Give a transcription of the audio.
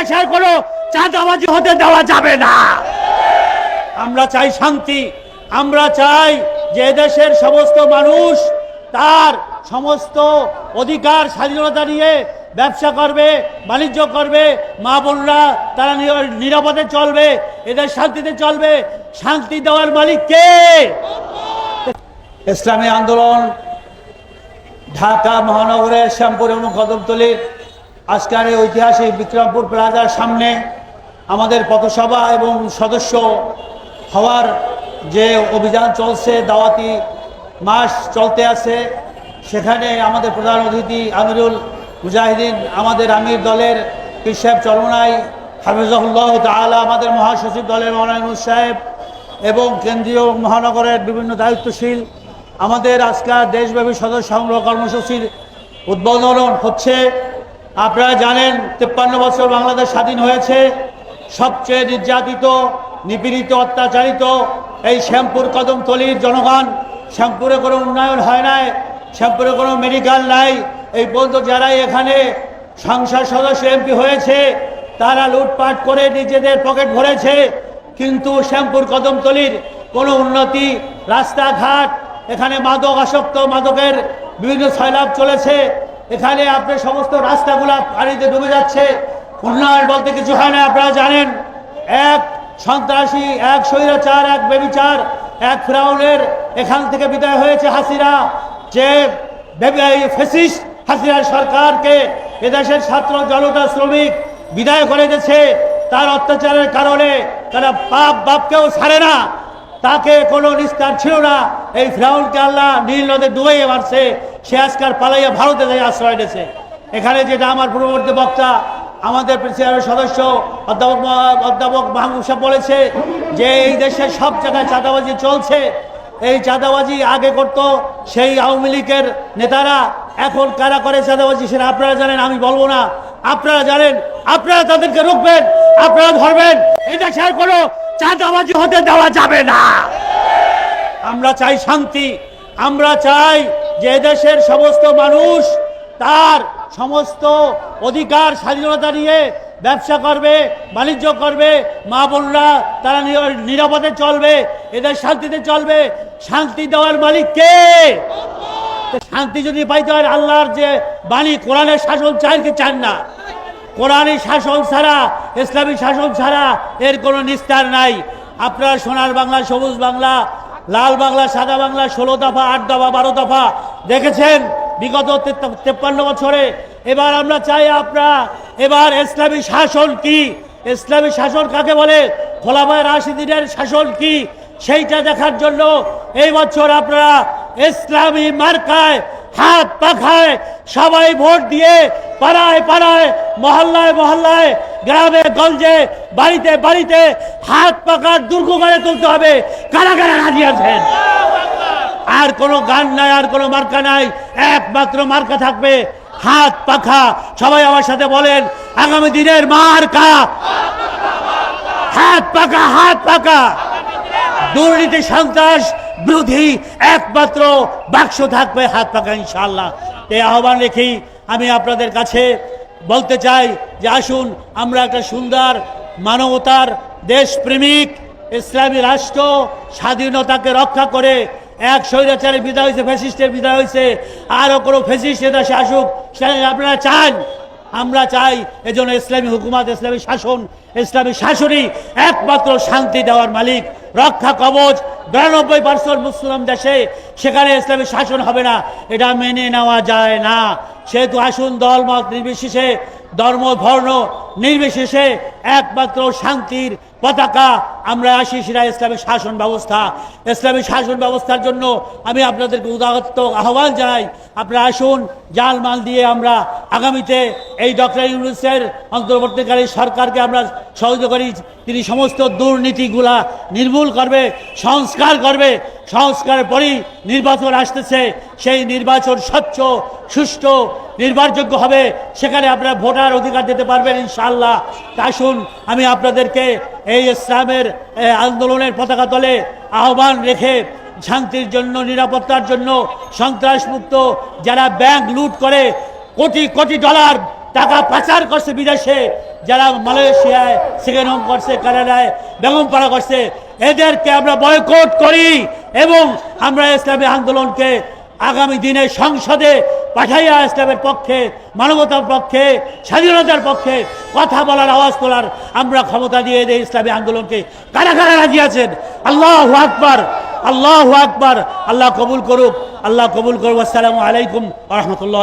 দেশের কোনো চাঁদাবাজি হতে দেওয়া যাবে না। আমরা চাই শান্তি, আমরা চাই যে দেশের সমস্ত মানুষ তার সমস্ত অধিকার, স্বাধীনতা নিয়ে ব্যবসা করবে, বাণিজ্য করবে, মা বোনরা তারা নিরাপদে চলবে, এদের শান্তিতে চলবে। শান্তি দেওয়ার মালিক কে? ইসলামী আন্দোলন ঢাকা মহানগরের শ্যামপুর এবং কদমতলির আজকের এই ঐতিহাসিক বিক্রমপুর প্লাজার সামনে আমাদের পথসভা এবং সদস্য হওয়ার যে অভিযান চলছে, দাওয়াতি মাস চলতে আছে, সেখানে আমাদের প্রধান অতিথি আমিরুল মুজাহিদিন, আমাদের আমির দলের পীর সাহেব চরমনাই হাফিজুল্লাহ তাআলা, আমাদের মহাসচিব দলের মৌলানুর সাহেব এবং কেন্দ্রীয় মহানগরের বিভিন্ন দায়িত্বশীল আমাদের আজকাল দেশব্যাপী সদস্য সংগ্রহ কর্মসূচির উদ্বোধন হচ্ছে। আপনারা জানেন, তেপ্পান্ন বছর বাংলাদেশ স্বাধীন হয়েছে। সবচেয়ে নির্যাতিত, নিপীড়িত, অত্যাচারিত এই শ্যামপুর কদমতলির জনগণ। শ্যামপুরে কোনো উন্নয়ন হয় নাই, শ্যামপুরে কোনো মেডিকেল নাই। এই পর্যন্ত যারাই এখানে সংসদ সদস্য, এমপি হয়েছে, তারা লুটপাট করে নিজেদের পকেট ভরেছে। কিন্তু শ্যামপুর কদমতলির কোনো উন্নতি, রাস্তাঘাট, এখানে মাদক আসক্ত মাদকের বিভিন্ন সয়লাভ চলেছে। এখানে আপনার সমস্ত রাস্তাগুলা পানিতে ডুবে যাচ্ছে। উন্নয়ন বলতে কিছু হয় না, আপনারা জানেন। এক সন্ত্রাসী, এক স্বৈরাচার, এক বেবিচার, এক ফ্রাউনের এখান থেকে বিদায় হয়েছে হাসিরা যে ফেসিস্ট হাসিনার সরকারকে এদেশের ছাত্র জনতা শ্রমিক বিদায় করে দিয়েছে, তার অত্যাচারের কারণে তারা বাপ বাপকেও ছাড়ে না। তাকে কোনো নিস্তার ছিল না। এই ফ্রাউনকে আল্লাহ নীল নদে ডুবাইয়ে মারছে। সে আজকাল পালাইয়া ভারতে যাই আশ্রয় নিয়েছে। এখানে যেটা আমার পূর্ববর্তী বক্তা, আমাদের প্রেসিডেন্টের সদস্য অধ্যাপক অধ্যাপক মাহবুব সাহেব বলেছে যে এই দেশের সব জায়গায় চাঁদাবাজি চলছে। এই চাঁদাবাজি আগে করত সেই আওয়ামী লীগের নেতারা। এখন কারা করে চাঁদাবাজি সেটা আপনারা জানেন, আমি বলব না। আপনারা জানেন, আপনারা তাদেরকে রুখবেন, আপনারা ধরবেন। এটা দেশের কোনো চাঁদাবাজি হতে দেওয়া যাবে না। আমরা চাই শান্তি। আমরা চাই যে এদেশের সমস্ত মানুষ তার সমস্ত অধিকার, স্বাধীনতা নিয়ে ব্যবসা করবে, বাণিজ্য করবে। মা বোনরা, তারা নিরাপদে চলবে, এদের শান্তিতে চলবে। শান্তি দেওয়ার মালিক কে? শান্তি যদি পাইতে হয়, আল্লাহর যে বাণী, কোরআনের শাসন চান কি চান না। কোরআনী শাসন ছাড়া ইসলামী শাসন ছাড়া এর কোনো নিস্তার নাই। আপনার সোনার বাংলা, সবুজ বাংলা, লাল বাংলা, সাদা বাংলা, ষোলো দফা, আট দফা, বারো দফা। দেখেছেন? বিগত তেপ্পান্ন বছরে। এবার আমরা চাই আপনারা এবার ইসলামী শাসন কি? ইসলামী শাসন কাকে বলে? খোলাফায় রাশিদিনের শাসন কি? সেইটা দেখার জন্য এই বছর আপনারা ইসলামী মার্কায় হাত পাখায় সবাই ভোট দিয়ে পাড়ায় পাড়ায়, মহল্লায় মহল্লায়, গ্রামে, গঞ্জে, বাড়িতে বাড়িতে হাত পাকার দুর্গ করে তুলতে হবে। কারা কারা রাজি আছেন? আর কোনো গান নাই, আর কোনো মার্কা নাই। একমাত্র মার্কা থাকবে হাত পাখা। সবাই আমার সাথে বলেন, আগামী দিনের মার্কা। হাত পাকা হাত পাকা দুর্নীতি, সন্ত্রাস বিরোধী একমাত্র বাক্স থাকবে হাত পাকা ইনশাল্লাহ এই আহ্বান রেখেই আমি আপনাদের কাছে বলতে চাই যে আসুন, আমরা একটা সুন্দর মানবতার দেশপ্রেমিক ইসলামী রাষ্ট্র স্বাধীনতাকে রক্ষা করে এক স্বৈরাচারের বিদায় হয়েছে, ফ্যাসিস্টের বিদায় হয়েছে, আরও কোনো ফ্যাসিস্ট দেশে আসুক আপনারা চান? আমরা চাই এজন্য ইসলামী হুকুমাত, ইসলামী শাসন, ইসলামী শাসনই একমাত্র শান্তি দেওয়ার মালিক, রক্ষা কবচ, বিরানব্বই পার্সেন্ট মুসলিম দেশে সেখানে ইসলামী শাসন হবে না। এটা মেনে নেওয়া যায় না। সেহেতু আসুন দল মত নির্বিশেষে, ধর্ম, বর্ণ নির্বিশেষে একমাত্র শান্তির পতাকা আমরা আসি, সেটা ইসলামী শাসন ব্যবস্থা। ইসলামী শাসন ব্যবস্থার জন্য আমি আপনাদেরকে উদাহত্ত আহ্বান জানাই। আপনারা আসুন, জাল মাল দিয়ে আমরা আগামীতে এই ডক্টর ইউনুসের অন্তর্বর্তীকালী সরকারকে আমরা সহযোগিতা করি। তিনি সমস্ত দুর্নীতিগুলা নির্মূল করবে, সংস্কার করবে। সংস্কারের পরেই নির্বাচন আসতেছে। সেই নির্বাচন স্বচ্ছ, সুষ্ঠু, নির্ভরযোগ্য হবে। সেখানে আপনারা ভোটার অধিকার দিতে পারবেন ইনশাআল্লাহ। তা আসুন, আমি আপনাদেরকে এই ইসলামের আন্দোলনের পতাকা তলে আহ্বান রেখে শান্তির জন্য, নিরাপত্তার জন্য সন্ত্রাসমুক্ত যারা ব্যাংক লুট করে কোটি কোটি ডলার টাকা পাচার করছে বিদেশে, যারা মালয়েশিয়ায় সেখানে করছে, কানাডায় বেগমপাড়া করছে এদেরকে আমরা বয়কট করি এবং আমরা ইসলামী আন্দোলনকে আগামী দিনে সংসদে পাঠাইয়া ইসলামের পক্ষে, মানবতার পক্ষে, স্বাধীনতার পক্ষে কথা বলার, আওয়াজ তোলার আমরা ক্ষমতা দিয়ে দেই ইসলামী আন্দোলনকে কারা কারা রাজি আছেন? আল্লাহ আকবার আল্লাহ আকবার। আল্লাহ কবুল করুক, আল্লাহ কবুল করুক। আসসালামু আলাইকুম রহমতুল্লাহ